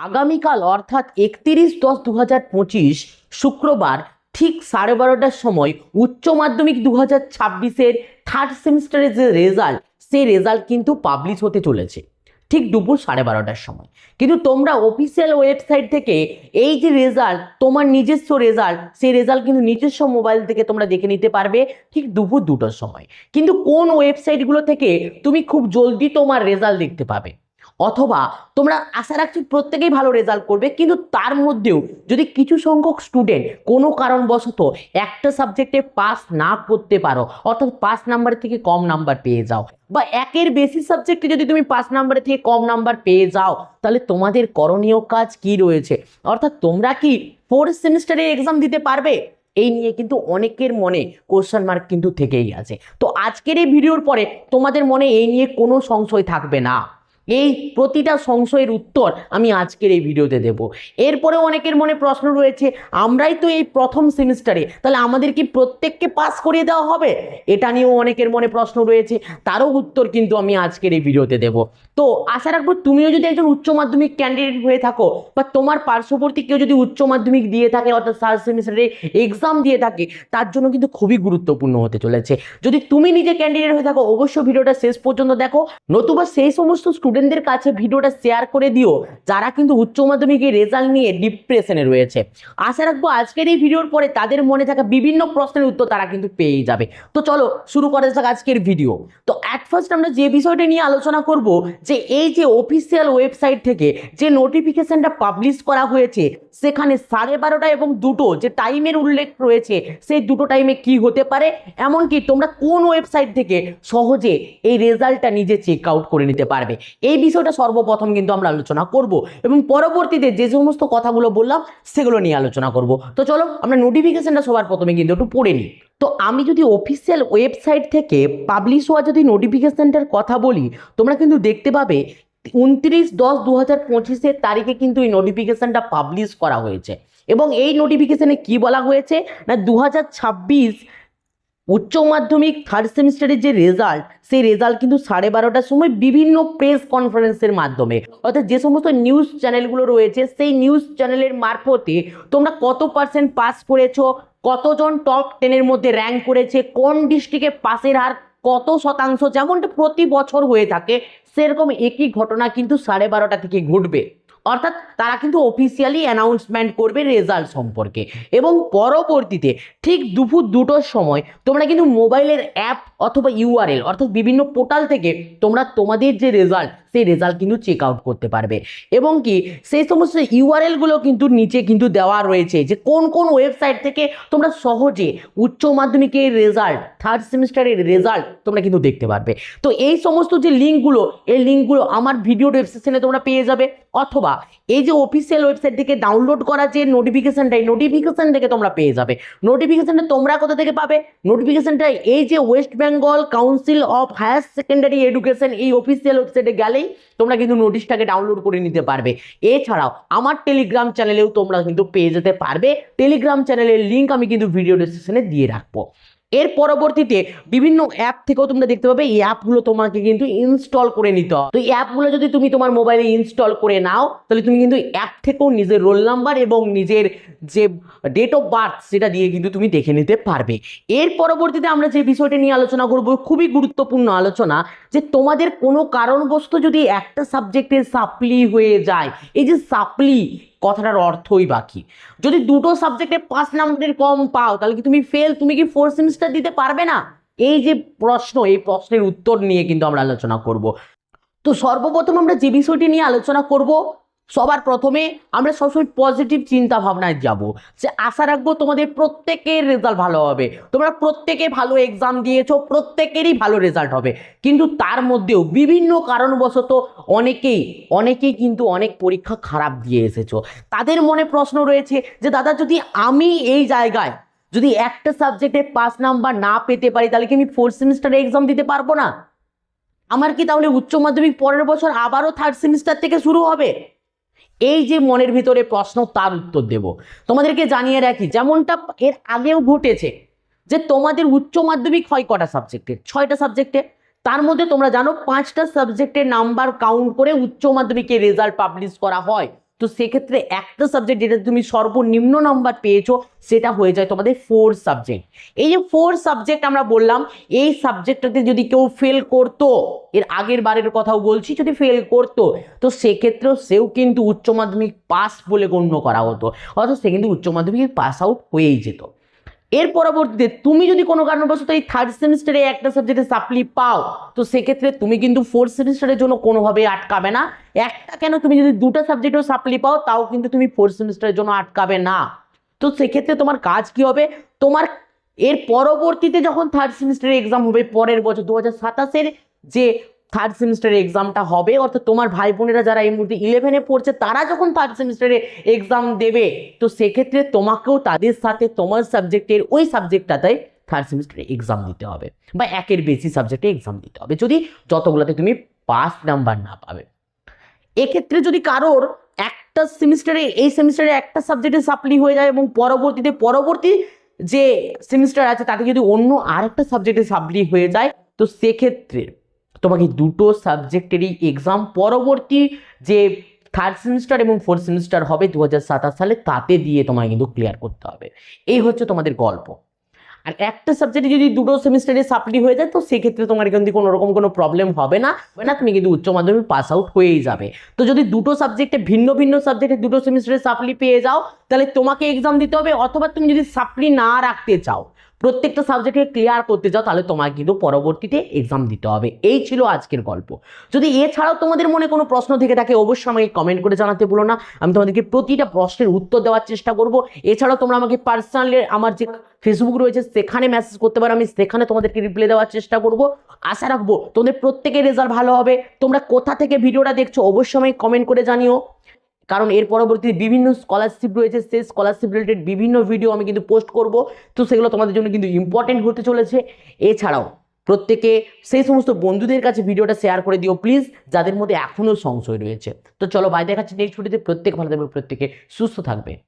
আগামীকাল অর্থাৎ একত্রিশ দশ দু হাজার পঁচিশ শুক্রবার ঠিক সাড়ে বারোটার সময় উচ্চ মাধ্যমিক দু হাজার ছাব্বিশের থার্ড সেমিস্টারের যে রেজাল্ট সেই রেজাল্ট কিন্তু পাবলিশ হতে চলেছে। ঠিক দুপুর সাড়ে বারোটার সময়। কিন্তু তোমরা অফিসিয়াল ওয়েবসাইট থেকে এই যে রেজাল্ট তোমার নিজস্ব রেজাল্ট সেই রেজাল্ট কিন্তু নিজস্ব মোবাইল থেকে তোমরা দেখে নিতে পারবে ঠিক দুপুর দুটোর সময়। কিন্তু কোন ওয়েবসাইটগুলো থেকে তুমি খুব জলদি তোমার রেজাল্ট দেখতে পাবে? অথবা তোমরা আশা রাখছি প্রত্যেকেই ভালো রেজাল্ট করবে, কিন্তু তার মধ্যেও যদি কিছু সংখ্যক স্টুডেন্ট কোনো কারণবশত একটা সাবজেক্টে পাস না করতে পারো, অর্থাৎ পাস নাম্বার থেকে কম নাম্বার পেয়ে যাও, বা একের বেশি সাবজেক্টে যদি তুমি পাস নাম্বারের থেকে কম নাম্বার পেয়ে যাও, তাহলে তোমাদের করণীয় কাজ কি রয়েছে? অর্থাৎ তোমরা কি ফোর্থ সেমিস্টারে এক্সাম দিতে পারবে? এই নিয়ে কিন্তু অনেকের মনে কোশ্চেন মার্ক কিন্তু থেকেই আছে। তো আজকের এই ভিডিওর পরে তোমাদের মনে এই নিয়ে কোনো সংশয় থাকবে না। এই প্রতিটা সংশয়ের উত্তর আমি আজকের এই ভিডিওতে দেব। এরপরে অনেকের মনে প্রশ্ন রয়েছে, আমরাই তো এই প্রথম সেমিস্টারে, তাহলে আমাদের কি প্রত্যেককে পাস করিয়ে দেওয়া হবে? এটা নিয়েও অনেকের মনে প্রশ্ন রয়েছে, তারও উত্তর কিন্তু আমি আজকের এই ভিডিওতে দেব। তো আশা রাখব তুমিও যদি একজন উচ্চ মাধ্যমিক ক্যান্ডিডেট হয়ে থাকো, বা তোমার পার্শ্ববর্তী কেউ যদি উচ্চ মাধ্যমিক দিয়ে থাকে, অর্থাৎ থার্ড সেমিস্টারে এক্সাম দিয়ে থাকে, তার জন্য কিন্তু খুবই গুরুত্বপূর্ণ হতে চলেছে। যদি তুমি নিজে ক্যান্ডিডেট হয়ে থাকো, অবশ্যই ভিডিওটা শেষ পর্যন্ত দেখো, নতুবা সেই সমস্ত স্টুডেন্টদের কাছে ভিডিওটা শেয়ার করে দিও, যারা কিন্তু উচ্চ মাধ্যমিকের রেজাল্ট নিয়ে ডিপ্রেশনে রয়েছে। আশা রাখব আজকের এই ভিডিওর পরে তাদের মনে থাকা বিভিন্ন প্রশ্নের উত্তর তারা কিন্তু পেয়েই যাবে। তো চলো শুরু করা যাক আজকের ভিডিও তো অ্যাট ফার্স্ট আমরা যে বিষয়টা নিয়ে আলোচনা করব, যে এই যে অফিসিয়াল ওয়েবসাইট থেকে যে নোটিফিকেশনটা পাবলিশ করা হয়েছে, সেখানে সাড়ে বারোটা এবং দুটো যে টাইমের উল্লেখ রয়েছে, সেই দুটো টাইমে কি হতে পারে? এমনকি তোমরা কোন ওয়েবসাইট থেকে সহজে এই রেজাল্টটা নিজে চেক আউট করে নিতে পারবে? এই বিষয়টা সর্বপ্রথম কিন্তু আমরা আলোচনা করব এবং পরবর্তীতে যে সমস্ত কথাগুলো বললাম, সেগুলো নিয়ে আলোচনা করব। তো চলো, আমরা নোটিফিকেশনটা সবার প্রথমে কিন্তু একটু পড়ে নিই। তো আমি যদি অফিসিয়াল ওয়েবসাইট থেকে পাবলিশ হওয়া যদি নোটিফিকেশনটার কথা বলি, তোমরা কিন্তু দেখতে পাবে উনত্রিশ দশ দু হাজার পঁচিশের তারিখে কিন্তু এই নোটিফিকেশনটা পাবলিশ করা হয়েছে। এবং এই নোটিফিকেশনে কি বলা হয়েছে? না দু হাজার ছাব্বিশ উচ্চ মাধ্যমিক থার্ড সেমিস্টারের যে রেজাল্ট সেই রেজাল্ট কিন্তু সাড়ে বারোটার সময় বিভিন্ন প্রেস কনফারেন্সের মাধ্যমে। অর্থাৎ যে সমস্ত নিউজ চ্যানেলগুলো রয়েছে, সেই নিউজ চ্যানেলের মারফতে তোমরা কত পার্সেন্ট পাস করেছ, কতজন টপ টেনের মধ্যে র্যাঙ্ক করেছে, কোন ডিস্ট্রিক্টে পাসের হার কত শতাংশ, যেমনটা প্রতি বছর হয়ে থাকে, সেরকম একই ঘটনা কিন্তু সাড়ে বারোটা থেকে ঘটবে। অর্থাৎ তারা কিন্তু অফিসিয়ালি অ্যানাউন্সমেন্ট করবে রেজাল্ট সম্পর্কে। এবং পরবর্তীতে ঠিক দুপুর দুটোর সময় তোমরা কিন্তু মোবাইলের অ্যাপ অথবা ইউআরএল অর্থাৎ বিভিন্ন পোর্টাল থেকে তোমরা তোমাদের যে রেজাল্ট সেই রেজাল্ট কিন্তু চেক আউট করতে পারবে। এবং কি, সেই সমস্ত ইউআরএলগুলো কিন্তু নিচে কিন্তু দেওয়া রয়েছে যে কোন কোন ওয়েবসাইট থেকে তোমরা সহজে উচ্চ মাধ্যমিকের রেজাল্ট থার্ড সেমিস্টারের রেজাল্ট তোমরা কিন্তু দেখতে পারবে। তো এই সমস্ত যে লিঙ্কগুলো এই লিঙ্কগুলো আমার ভিডিও ডেসক্রিপশনে তোমরা পেয়ে যাবে। অথবা এই যে অফিসিয়াল ওয়েবসাইট থেকে ডাউনলোড করা যে নোটিফিকেশনটা এই নোটিফিকেশন থেকে তোমরা পেয়ে যাবে। নোটিফিকেশনটা তোমরা কোথা থেকে পাবে? নোটিফিকেশনটা এই যে West Bengal council of higher secondary education এই অফিসিয়াল ওয়েবসাইটে গেলেই তোমরা কিন্তু নোটিশটাকে ডাউনলোড করে নিতে পারবে। এছাড়াও, আমার টেলিগ্রাম চ্যানেলেও তোমরা কিন্তু পেয়ে যেতে পারবে। টেলিগ্রাম চ্যানেলের লিঙ্ক আমি কিন্তু ভিডিও ডিসক্রিপশনে দিয়ে রাখব। এর পরবর্তীতে বিভিন্ন অ্যাপ থেকেও তোমরা দেখতে পাবে এই অ্যাপগুলো তোমাকে কিন্তু ইনস্টল করে নিতে হবে। তো এই অ্যাপগুলো যদি তুমি তোমার মোবাইলে ইনস্টল করে নাও, তাহলে তুমি কিন্তু অ্যাপ থেকেও নিজের রোল নাম্বার এবং নিজের যে ডেট অফ বার্থ সেটা দিয়ে কিন্তু তুমি দেখে নিতে পারবে। এর পরবর্তীতে আমরা যে বিষয়টা নিয়ে আলোচনা করব, খুবই গুরুত্বপূর্ণ আলোচনা যে তোমাদের কোনো কারণবশত যদি একটা সাবজেক্টে সাপ্লি হয়ে যায়, এই যে সাপ্লি কথাটার অর্থই বাকি। যদি দুটো সাবজেক্টে পাঁচ নাম্বারের কম পাও, তাহলে কি তুমি ফেল তুমি কি ফোর সেমিস্টার দিতে পারবে না? এই যে প্রশ্ন, এই প্রশ্নের উত্তর নিয়ে কিন্তু আমরা আলোচনা করব। তো সর্বপ্রথম আমরা যে বিষয়টি নিয়ে আলোচনা করব সবার প্রথমে আমরা সবসময় পজিটিভ চিন্তা ভাবনায় যাব। যে আশা রাখব তোমাদের প্রত্যেকের রেজাল্ট ভালো হবে। তোমরা প্রত্যেকে ভালো এক্সাম দিয়েছ, প্রত্যেকেরই ভালো রেজাল্ট হবে। কিন্তু তার মধ্যেও বিভিন্ন কারণবশত অনেকেই অনেকেই কিন্তু অনেক পরীক্ষা খারাপ দিয়ে এসেছ। তাদের মনে প্রশ্ন রয়েছে যে, দাদা, যদি আমি এই জায়গায় যদি একটা সাবজেক্টে পাস নাম্বার না পেতে পারি, তাহলে কি আমি ফোর্থ সেমিস্টারে এক্সাম দিতে পারব না? আমার কি তাহলে উচ্চ মাধ্যমিক পরের বছর আবারও থার্ড সেমিস্টার থেকে শুরু হবে? এই যে মনের ভিতরে প্রশ্ন, তার উত্তর দেব। তোমাদেরকে জানিয়ে রাখি, যেমনটা এর আগেও ঘটেছে, যে তোমাদের উচ্চ মাধ্যমিক হয় কটা সাবজেক্টে ছয়টা সাবজেক্টে তার মধ্যে তোমরা জানো, পাঁচটা সাবজেক্টের নাম্বার কাউন্ট করে উচ্চ মাধ্যমিকের রেজাল্ট পাবলিশ করা হয়। তো সেক্ষেত্রে একটা সাবজেক্ট যেটা তুমি সর্বনিম্ন নাম্বার পেয়েছ, সেটা হয়ে যায় তোমাদের ফোর সাবজেক্ট এই যে ফোর সাবজেক্ট আমরা বললাম, এই সাবজেক্টটাতে যদি কেউ ফেল করতো, এর আগের বারের কথাও বলছি, যদি ফেল করতো, তো সেক্ষেত্রেও সেও কিন্তু উচ্চ মাধ্যমিক পাস বলে গণ্য করা হতো। অথচ সে কিন্তু উচ্চ মাধ্যমিক পাস আউট হয়েই যেত। এর পরবর্তীতে তুমি যদি কোনো কারণবশত এই থার্ড সেমিস্টারে একটা সাবজেক্টে সাপ্লি পাও, তো সেক্ষেত্রে তুমি কিন্তু ফোর্থ সেমিস্টারের জন্য কোনোভাবেই আটকাবে না। একটা কেন তুমি যদি দুটো সাবজেক্টেও সাপ্লি পাও, তাও কিন্তু তুমি ফোর্থ সেমিস্টারের জন্য আটকাবে না। তো সেক্ষেত্রে তোমার কাজ কি হবে? তোমার এর পরবর্তীতে যখন থার্ড সেমিস্টারের এক্সাম হবে পরের বছর, দু হাজার সাতাশের যে থার্ড সেমিস্টারে এক্সামটা হবে। অর্থাৎ তোমার ভাই বোনেরা যারা এই মুহূর্তে ইলেভেনে পড়ছে, তারা যখন থার্ড সেমিস্টারে এক্সাম দেবে, তো সেক্ষেত্রে তোমাকেও তাদের সাথে তোমার সাবজেক্টের ওই সাবজেক্টটাতে থার্ড সেমিস্টারে এক্সাম দিতে হবে বা একের বেশি সাবজেক্টে এক্সাম দিতে হবে। যদি যতগুলোতে তুমি পাস নাম্বার না পাবে। এক্ষেত্রে যদি কারোর একটা সেমিস্টারে এই সেমিস্টারে একটা সাবজেক্টে সাপ্লি হয়ে যায় এবং পরবর্তীতে, পরবর্তী যে সেমিস্টার আছে, তাতে যদি অন্য আরেকটা সাবজেক্টে সাপ্লি হয়ে যায়, তো সেক্ষেত্রে তোমাকে দুটো সাবজেক্টেরই এক্সাম পরবর্তী যে থার্ড সেমিস্টার এবং ফোর্থ সেমিস্টার হবে দুহাজার সাতাশ সালে, তাতে দিয়ে তোমায় কিন্তু ক্লিয়ার করতে হবে। এই হচ্ছে তোমাদের গল্প। আর একটা সাবজেক্টে যদি দুটো সেমিস্টারে সাপ্লি হয়ে যায়, তো সেক্ষেত্রে তোমার কিন্তু কোনো রকম কোনো প্রবলেম হবে না। হবে না তুমি কিন্তু উচ্চ মাধ্যমিক পাস আউট হয়েই যাবে। তো যদি দুটো সাবজেক্টে ভিন্ন ভিন্ন সাবজেক্টে দুটো সেমিস্টারে সাপ্লি পেয়ে যাও, তাহলে তোমাকে এক্সাম দিতে হবে। অথবা তুমি যদি সাপ্লি না রাখতে চাও প্রত্যেকটা সাবজেক্টে ক্লিয়ার করতে যাও, তাহলে তোমাকে কিন্তু পরবর্তীতে এক্সাম দিতে হবে। এই ছিল আজকের গল্প। যদি এছাড়াও তোমাদের মনে কোনো প্রশ্ন থেকে থাকে, অবশ্যই আমাকে কমেন্ট করে জানাতে বলো না। আমি তোমাদেরকে প্রতিটা প্রশ্নের উত্তর দেওয়ার চেষ্টা করব। এছাড়াও তোমরা আমাকে পার্সোনালি আমার যে ফেসবুক রয়েছে, সেখানে মেসেজ করতে পারো। আমি সেখানে তোমাদেরকে রিপ্লাই দেওয়ার চেষ্টা করব। আশা রাখব, তোমাদের প্রত্যেকের রেজাল্ট ভালো হবে। তোমরা কোথা থেকে ভিডিওটা দেখছ, অবশ্যই আমাকে কমেন্ট করে জানিও। কারণ এর পরবর্তীতে বিভিন্ন স্কলারশিপ রয়েছে, সেই স্কলারশিপ রিলেটেড বিভিন্ন ভিডিও আমি কিন্তু পোস্ট করব। তো সেগুলো তোমাদের জন্য কিন্তু ইম্পর্টেন্ট হতে চলেছে। এছাড়াও প্রত্যেকে সেই সমস্ত বন্ধুদের কাছে ভিডিওটা শেয়ার করে দিও প্লিজ যাদের মধ্যে এখনও সংশয় রয়েছে। তো চলো বাই দেখাচ্ছি নেক্সট ভিডিওতে প্রত্যেক ভালো থাকবে, প্রত্যেকে সুস্থ থাকবে।